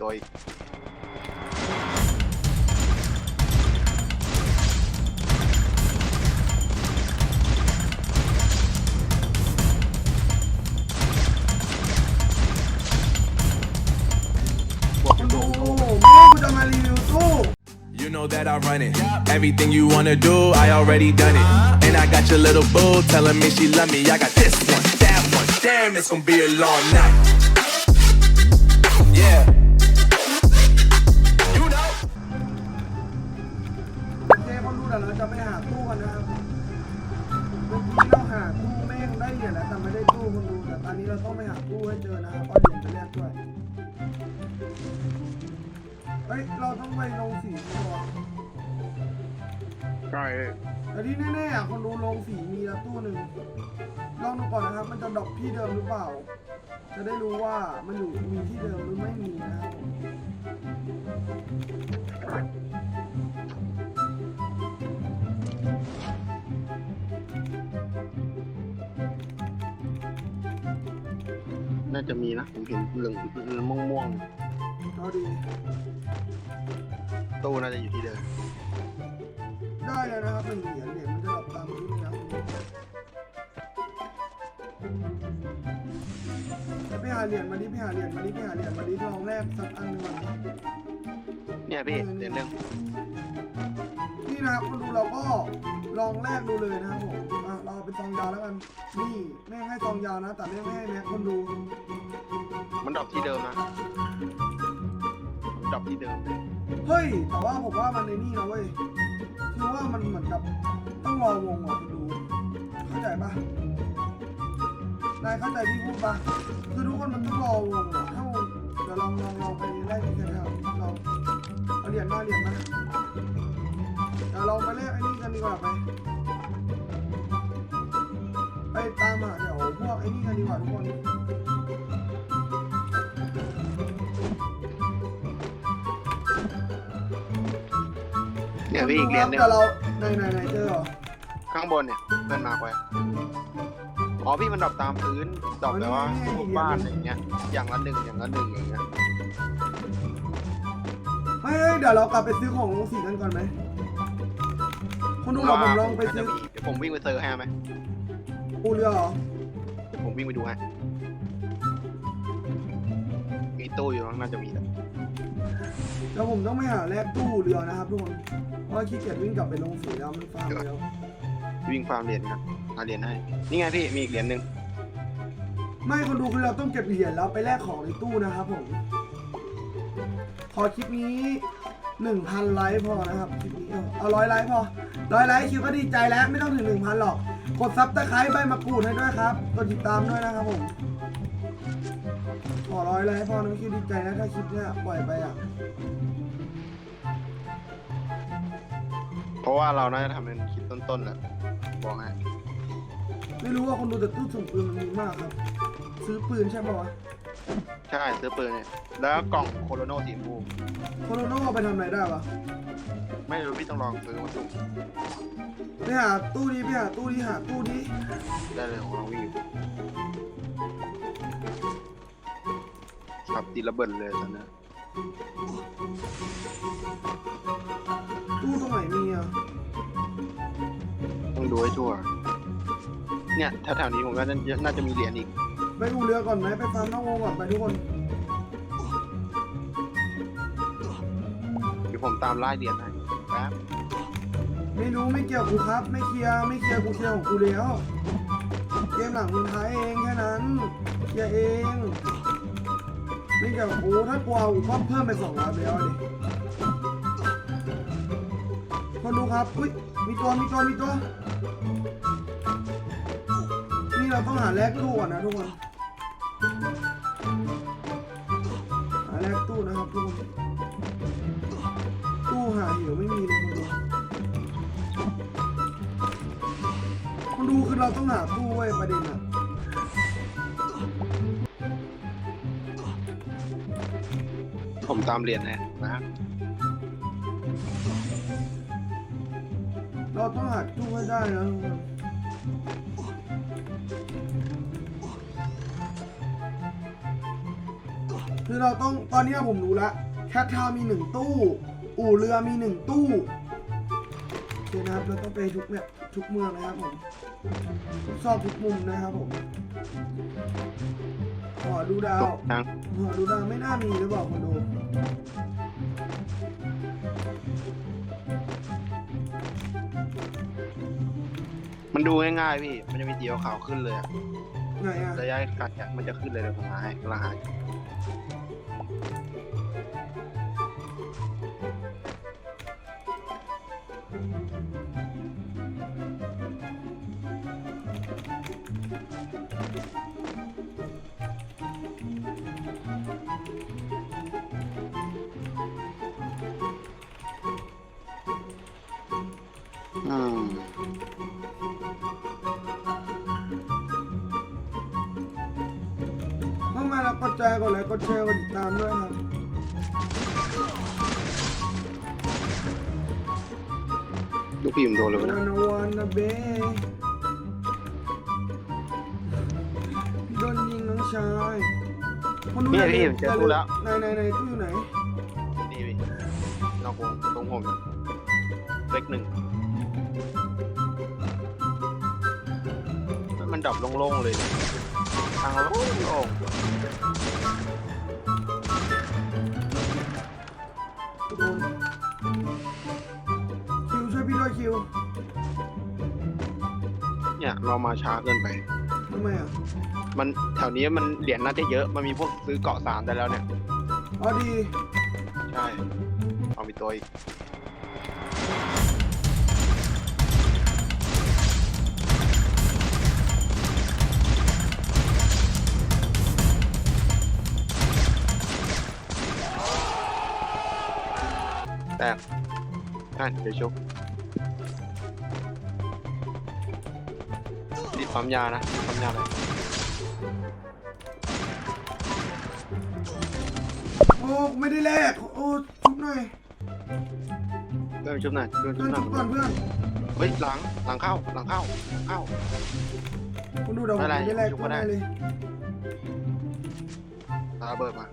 You know that I run it. Everything you wanna do, I already done it. And I got your little boo telling me she love me. I got this one, that one. Damn, it's gonna be a long night. Yeah. อนนี้เราต้องไปหาตู้ให้เจอนะครับเอาเหรียญไปแลกด้วยเฮ้ยเราต้องไปลงสีตัวใช่แต่ที่แน่ๆอะคนดูลงสีมีละตู้หนึ่งลองดูก่อนนะครับ มันจะดรอปที่เดิมหรือเปล่า จะได้รู้ว่ามันอยู่มีที่เดิมหรือไม่มีนะครับ น่าจะมีนะ ผมเห็นเหลืองเหลืองม่วงเอาดีๆตู้น่าจะอยู่ที่เดิมได้เลยนะครับหนึ่งเหรียญเหรียญมันจะดรอปตามที่นี่นะครับไปหาเหรียญมาดิไปหาเหรียญมาดิไปหาเหรียญมาดิลองแรกสักอันหนึ่งก่อนเนี่ยพี่เดี๋ยวเรื่องนี่นะครับคนดูเราก็ ลองแรกดูเลยนะครับผมอะเราเอาเป็นซองยาวแล้วกัน นี่แม่งให้ซองยาวนะ แต่แม่งไม่ให้แม็กคนดู มันดรอปที่เดิมนะดรอปที่เดิมเลยเฮ้ย แต่ว่าผมว่ามันในนี่นะเว้ย คือว่ามันเหมือนกับต้องรอวงอะคุณดู เข้าใจปะนายเข้าใจที่พูดปะคือทุกคนมันต้องรอวงอะถ้าวงเดี๋ยวลองลองลองไปไล่ที่กันครับลองเอาเหรียญมาเหรียญมา เดี๋ยวลองไปแลกไอ้นี่กันดีกว่าไปไปตามหาเดี๋ยวพวกไอ้นี่กันดีกว่าทุกคนเนี่ยพี่อีกเหรียญหนึงแต่เราไหนไหนไหนเจอเหรอข้างบนเนี่ยเพื่อนมาไว้อ๋อพี่มันดรอปตามพื้นดรอปแบบว่าพวกบ้านอะไรอย่างเงี้ย อย่างละหนึ่งอย่างละหนึ่งอย่างเงี้ยไม่เฮ้ยเดี๋ยวเรากลับไปซื้อของลงสีกันก่อนไหม คนดูเราผมลองไปน่าซื้จะอมีเดี๋ยวผมวิ่งไปเซอร์ให้ไหมปูเรือเหรอเดี๋ยวผมวิ่งไปดูให้มีตู้อยู่ข้างน่าจะมีแหละเดี๋ยวผมต้องไปหาแลกตู้เรือนะครับทุกคนเพราะว่าขี้เกียจวิ่งกลับไปลงสีแล้วมันฟาร์มไปแล้ววิ่งฟาร์มเหรียญครับหาเหรียญให้ นี่ไงพี่มีอีกเหรียญหนึ่งไม่คนดูคือเราต้องเก็บเหรียญแล้วไปแลกของในตู้นะครับผมขอคลิปนี้หนึ่งพันไลค์พอนะครับคลิปนี้เอาเอาร้อยไลค์พอ ร้อยไลค์คิวก็ดีใจแล้วไม่ต้องถึงหนึ่งพันหรอก กดซับตะไคร้ใบมะกรูดให้ด้วยครับ กดติดตามด้วยนะครับผม ขอร้อยไลค์พอน้องคิวดีใจนะถ้าคลิปเนี้ยปล่อยไปอะ เพราะว่าเราน่าจะทำเป็นคลิปต้นๆแหละบอกให้ไม่รู้ว่าคนดูแต่ตู้ส่งปืนมันมีมากครับ ซื้อปืนใช่ป่าวะใช่ซื้อปืนเนี่ยแล้วกล่องโคโรโนสีชมพูโคโรโน่เอาไปทำอะไรได้วะ ไม่รู้พี่ต้องลองซื้อมาสุ่มไปหาตู้นี้ไปหาตู้นี้หาตู้นี้ได้เลยของเราวิ่งอยู่ขับตีระเบิดเลยตอนนี้ตู้ตรงไหนมีอะต้องดูให้ทั่ว เนี่ยแถวๆนี้ผมก็น่าจะน่าจะมีเหรียญอีก ไปอูเรือก่อนไหมไปฟาร์มนอกวงก่อนไปทุกคนเดี๋ยวผมตามไล่เหรียญให้แป๊บ ไม่รู้ไม่เกี่ยวกูครับ ไม่เคลียร์ไม่เคลียร์กูเคลียร์ของกูแล้วเกมหลังมึงท้ายเองแค่นั้นเคลียร์เองไม่เกี่ยวกับกูถ้ากลัวกูก็เพิ่มไปสองร้อยไปแล้วดิคนดูครับอุ้ยมีตัวมีตัวมีตัวนี่เราต้องหาแลกตู้ก่อนนะทุกคนหาแลกตู้นะครับทุกคนตู้หาหิวไม่มีเลยคนดู เราต้องหาตู้ไว้ยประเด็นอะผมตามเหรียญให้นะเราต้องหาตู้ให้ได้นะทุกคนคือเราต้องตอนนี้ผมรู้แล้วแคททาวน์มีหนึ่งตู้ อู่เรือมีหนึ่งตู้โอเคนะครับเราต้องไปทุกเนี่ยทุกเมืองนะครับผม ทุกซอกทุกมุมนะครับผมขอดูดาวตกทางขอดูดาวไม่น่ามีหรือเปล่าคนดูมันดูง่ายๆพี่ มันจะมีเดียวขาวขึ้นเลยอะไหนอะระยะการแข่งมันจะขึ้นเลยเดี๋ยวผมหาให้กำลังหา อืมเข้ามาแล้วกดแชร์กดไลค์กดแชร์กดติดตามด้วยครับลูกพี่ผมโดนเลยวัวะนะนวัน ชายคนดูพี่อย่าลืพี่ผมเจอตู้แล้ว ไหนไหนไหนตู้อยู่ไหนนี่พี่นอกวงตรงผมเล็กหนึ่งมันดับโล่งๆเลยเนี่ยทางโล่งโดนคิวช่วยพี่ด้วยคิวๆเนี่ยเรามาช้าเกินไปทำไมอะ มันแถวนี้มันเหรียญน่าจะเยอะ มันมีพวกซื้อเกาะสามได้แล้วเนี่ย อ๋อดีใช่ เอามีตัวอีกแตกนั่นเดี๋ยวชุบรีบปั๊มยานะรีบปั๊มยาเลย โอ้ไม่ได้แลกโอ้ชุบหน่อยเพื่อนชุบหน่อยเพื่อนชุเพื่อบนหน่อชุบก่อนยเพื่อนเฮ้ยหลังหลังเข้าหลังเข้าหลังเข้าคนดูเดี๋ยวผมไม่ไม่เป็นไรได้แลกชุบก็ก็ได้ได้ เลย ตาระเบิดมา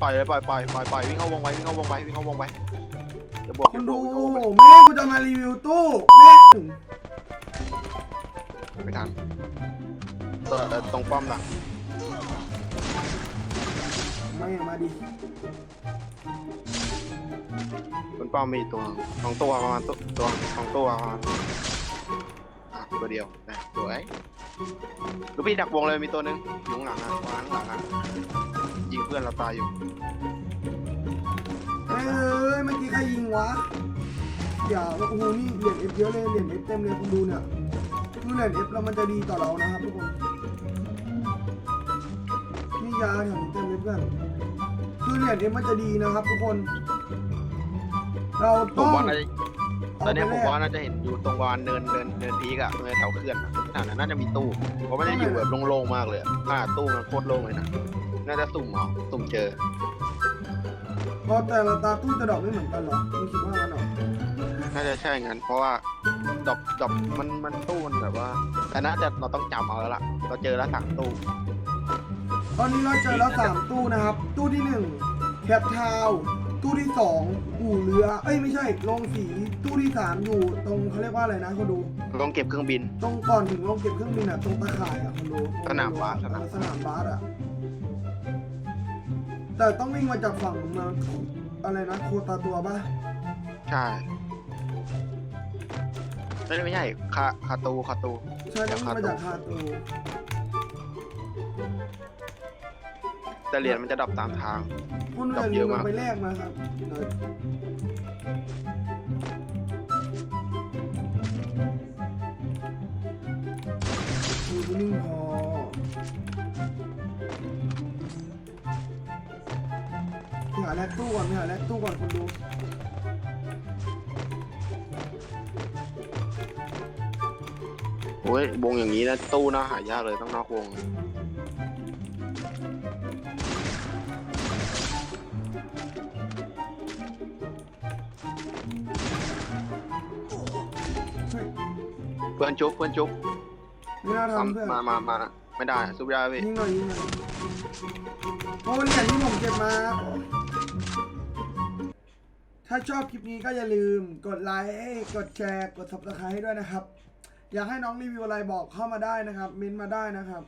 ปล่อยเลยปล่อยปล่อยปล่อยปล่อยวิ่งเข้าวงไว้วิ่งเข้าวงไว้วิ่งเข้าวงไว้จะบวกคนดูจะบโอ้วกโหแม่กูจะมารีวิวตู้แม่ไม่ทันตัวเอ่อตรงป้อมหลังไม่มา ดิ บนป้อมมีตัวสองตัวประมาณตัวตัวสองตัวประมาณอะตัวเดียวนะสวยลูกพี่ดักวงเลยมีตัวหนึงอยู่ข้างหลังอะวางข้างหลังอะยิงเพื่อนเราตายอยู่เอ้ยเมื่อกี้ใครยิงวะอย่าโอ้โหนี่เหรียญเอฟเยอะเลยเหรียญเอฟเต็มเลยคุณดูเนี่ยคือเหรียญเอฟแล้วมันจะดีต่อเรานะครับทุกคนนี่ยาแถวนี้เต็มเลยเพื่อน คือเหรียญเอฟมันจะดีนะครับทุกคน เราผต้อมงว่าน่าจะตอนเนี้ยเาผไปมแลกว่าน่าจะเห็นอยู่ตรงวานเนินเนินเนินพีกอะเนินแถวเขื่อนอะแถวนั้นน่าจะมีตู้เพราะไม่ได้อยู่แบบโล่งๆมากเลยอะขนาดตู้มันโคตรโล่งเลยนะน่าจะสุ่มเอาสุ่มเจอเพราะแต่ละตาตู้จะดอกไม่เหมือนกันเหรอมึงคิดว่างั้นเหรอน่าจะใช่งั้น เพราะว่าดอกดอกมันมันตู้มันแบบว่าแต่น่าจะเราต้องจำเอาแล้วล่ะเราเจอแล้วสั่งตู้ ตอนนี้เราเจอแล้วสามตู้นะครับ ตู้ที่หนึ่งแคปทาวน์ตู้ที่สองอู่เรือ เอ้ยไม่ใช่โรงสีตู้ที่สามอยู่ตรงเขาเรียกว่าอะไรนะคนดูลงเก็บเครื่องบิน ตรงก่อนถึงโรงเก็บเครื่องบินอะตรงตะข่ายอะคนดูสนามบาสสนานสามมสนามบาสอะแต่ต้องวิ่งมาจากฝั่งเมืองอะไรนะโคตาตัวป่ะใช่ไม่ไม่ใช่คาคาตูคาตู ใช่ต้องวิ่งมาจากคาตู แต่เหรียญมันจะดับตามทาง คุณดอกอย่าเยลือะมมากเอาไปแลกมาครับเดี๋ยวดูนิ่งพอไปหาแลกตู้ก่อนไปหาแลกตู้ก่อนคนดูโอ้ยวงอย่างนี้นะตู้น่าหายากเลยต้องนอกวง เพื่อนจุ๊บเพื่อนจุ๊บไม่น่าทำเพื่อนมามามาไม่ได้ซุปยาพี่ยิงหน่อยยิงหน่อยโอ้เหรียญที่ผมเก็บมาโอ้ถ้าชอบคลิปนี้ก็อย่าลืมกดไลค์กดแชร์กด subscribe ให้ด้วยนะครับ อยากให้น้องรีวิวอะไรบอกเข้ามาได้นะครับเม้นต์มาได้นะครับ